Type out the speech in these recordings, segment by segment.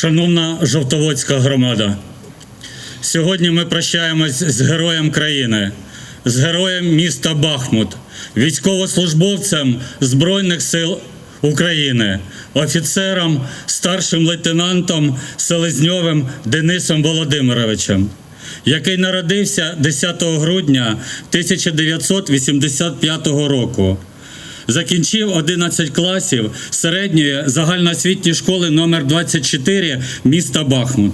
Шановна Жовтоводська громада, сьогодні ми прощаємось з героєм країни, з героєм міста Бахмут, військовослужбовцем Збройних сил України, офіцером, старшим лейтенантом Селезньовим Денисом Володимировичем, який народився 10 грудня 1985 року. Закінчив 11 класів середньої загальноосвітньої школи номер 24 міста Бахмут.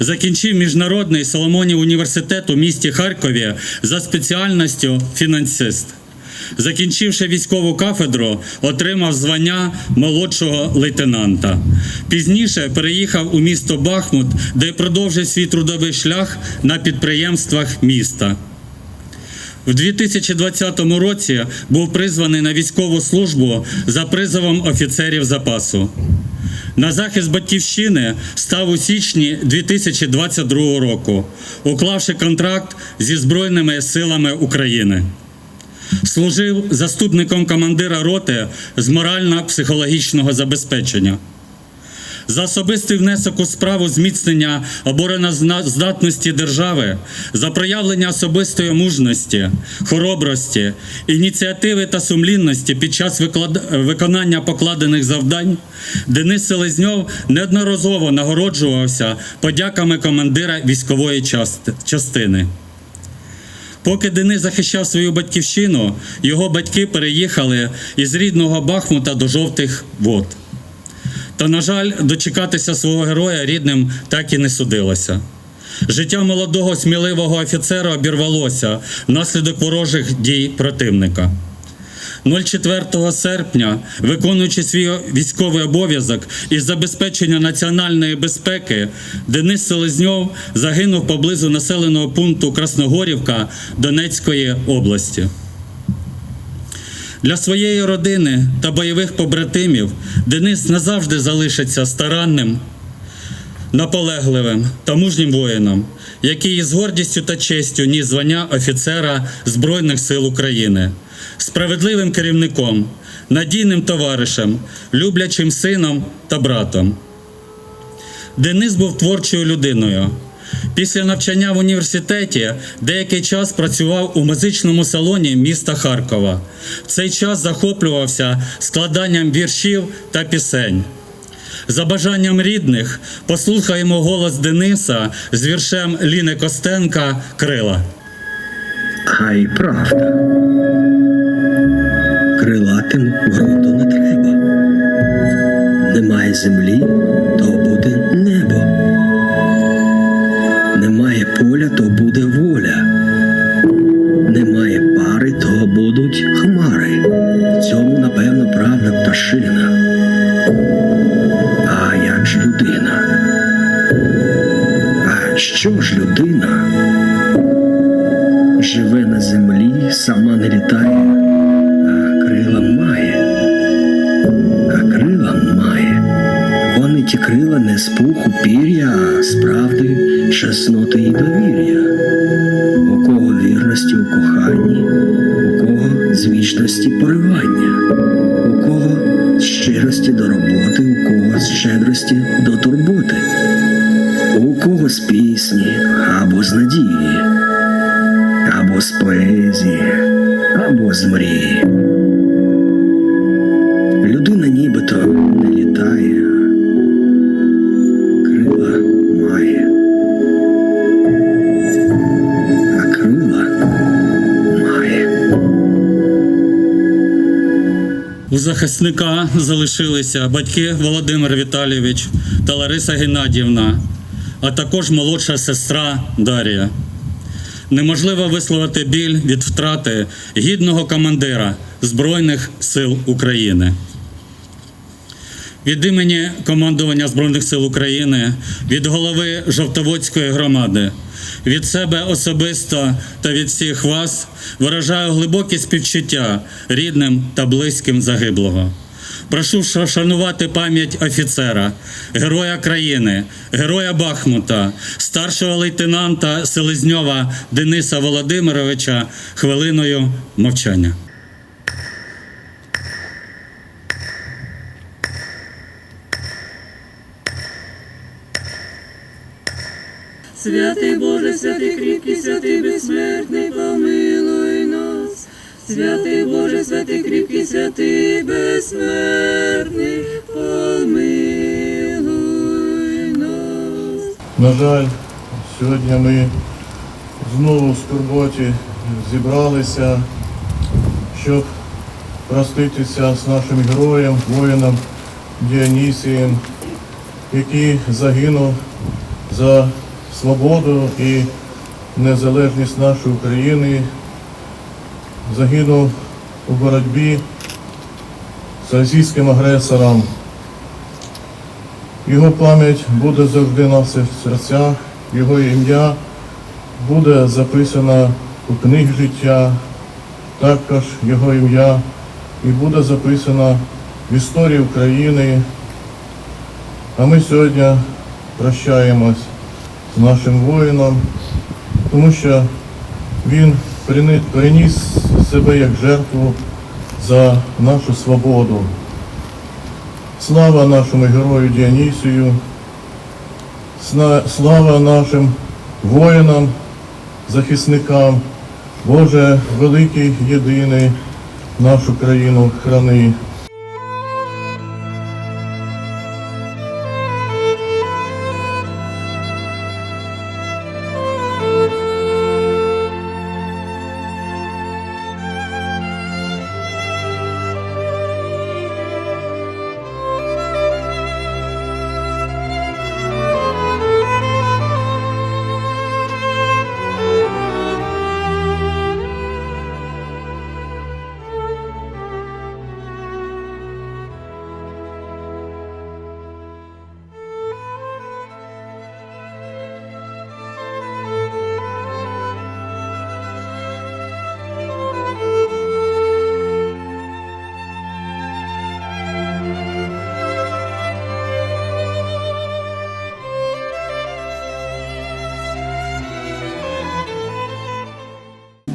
Закінчив міжнародний Соломонів університет у місті Харкові за спеціальністю фінансист. Закінчивши військову кафедру, отримав звання молодшого лейтенанта. Пізніше переїхав у місто Бахмут, де продовжив свій трудовий шлях на підприємствах міста. В 2020 році був призваний на військову службу за призовом офіцерів запасу. На захист батьківщини став у січні 2022 року, уклавши контракт зі Збройними силами України. Служив заступником командира роти з морально-психологічного забезпечення. За особистий внесок у справу зміцнення обороноздатності держави, за проявлення особистої мужності, хоробрості, ініціативи та сумлінності під час виконання покладених завдань, Денис Селезньов неодноразово нагороджувався подяками командира військової част- частини. Поки Денис захищав свою батьківщину, його батьки переїхали із рідного Бахмута до жовтих вод. Та, на жаль, дочекатися свого героя рідним так і не судилося. Життя молодого сміливого офіцера обірвалося внаслідок ворожих дій противника. 04 серпня, виконуючи свій військовий обов'язок із забезпечення національної безпеки, Денис Селезньов загинув поблизу населеного пункту Красногорівка Донецької області. Для своєї родини та бойових побратимів Денис назавжди залишиться старанним, наполегливим та мужнім воїном, який із гордістю та честю ніс звання офіцера Збройних сил України, справедливим керівником, надійним товаришем, люблячим сином та братом. Денис був творчою людиною. Після навчання в університеті деякий час працював у музичному салоні міста Харкова. В цей час захоплювався складанням віршів та пісень. За бажанням рідних послухаємо голос Дениса з віршем Ліни Костенка Крила. Хай правда. Крилатим груду не треба. Немає землі, то будуть ті крила не з пуху пір'я, а з правди, чесноти і довір'я. У кого вірності у коханні, у кого з вічності поривання, у кого з щирості до роботи, у кого з щедрості до турботи, у кого з пісні або з надії або з поезії, або з мрії. У захисника залишилися батьки Володимир Віталійович та Лариса Геннадівна, а також молодша сестра Дар'я. Неможливо висловити біль від втрати гідного командира Збройних сил України. Від імені командування Збройних сил України, від голови Жовтоводської громади, від себе особисто та від всіх вас виражаю глибоке співчуття рідним та близьким загиблого. Прошу шанувати пам'ять офіцера, героя країни, героя Бахмута, старшого лейтенанта Селезньова Дениса Володимировича хвилиною мовчання. Святий Боже, святий кріпкий, святий безсмертний, помилуй нас. Святий Боже, святий кріпкий, святий безсмертний, помилуй нас. На жаль, сьогодні ми знову в скорботі зібралися, щоб проститися з нашим героєм, воїном Діонісієм, який загинув за свободу і незалежність нашої України, загинув у боротьбі з російським агресором. Його пам'ять буде завжди на всіх серцях, його ім'я буде записано у книг життя, також його ім'я і буде записано в історії України. А ми сьогодні прощаємось нашим воїном, тому що він приніс себе як жертву за нашу свободу. Слава нашому герою Діонісію, слава нашим воїнам, захисникам, Боже, великий, єдиний, нашу країну храни.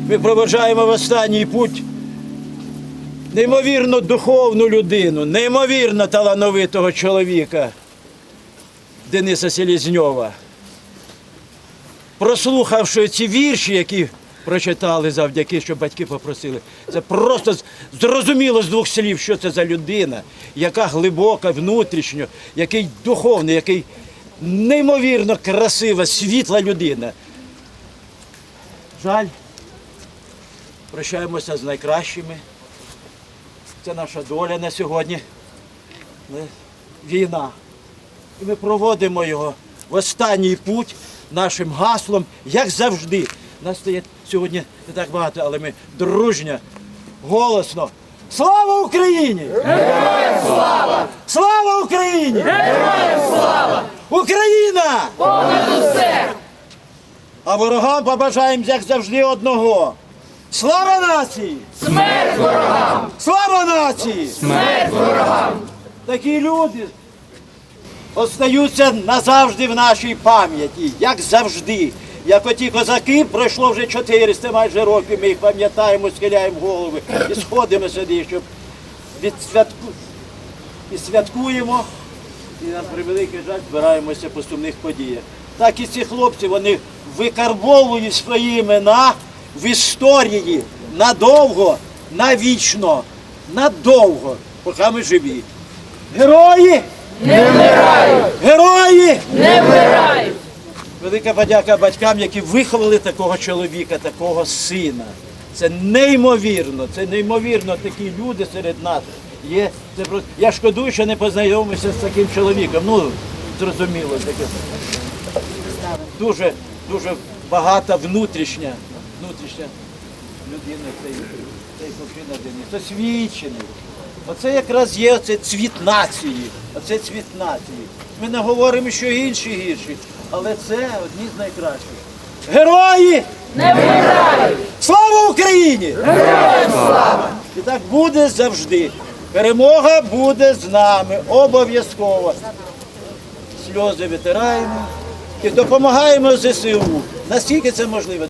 Ми проведжаємо в останній путь неймовірно духовну людину, неймовірно талановитого чоловіка Дениса Селізньова. Прослухавши ці вірші, які прочитали завдяки, що батьки попросили, це просто зрозуміло з двох слів, що це за людина, яка глибока внутрішньо, який духовний, який неймовірно красива, світла людина. Жаль, прощаємося з найкращими. Це наша доля на сьогодні. Війна. І ми проводимо його в останній путь нашим гаслом, як завжди. Нас стоять сьогодні не так багато, але ми дружньо, голосно. Слава Україні! Героям слава! Слава Україні! Героям слава! Україна! Понад усе! А ворогам побажаємо, як завжди, одного. Слава нації! Смерть ворогам! Слава нації! Смерть ворогам! Такі люди остаються назавжди в нашій пам'яті, як завжди. Як оті козаки, пройшло вже 400 майже років, ми їх пам'ятаємо, схиляємо голови і сходимо сюди, щоб відсвятку... і святкуємо. І на превеликий жаль збираємося по сумних подіях. Так і ці хлопці вони викарбовують свої імена в історії надовго, навічно, надовго, поки ми живі. Герої! Не вмирають! Герої! Не вмирають! Велика подяка батькам, які виховали такого чоловіка, такого сина. Це неймовірно, це неймовірно такі люди серед нас. Є, це просто, я шкодую, що не познайомився з таким чоловіком. Ну, зрозуміло, таке. Дуже, дуже багата внутрішня, внутрішня людина цей, цей хлопчина Денис. Освічений. Оце якраз є оце цвіт нації. Оце цвіт нації. Ми не говоримо, що інші гірші, але це одні з найкращих. Герої! Не вмирають! Слава Україні! Героям слава! І так буде завжди. Перемога буде з нами. Обов'язково. Сльози витираємо і допомагаємо ЗСУ. Наскільки це можливо.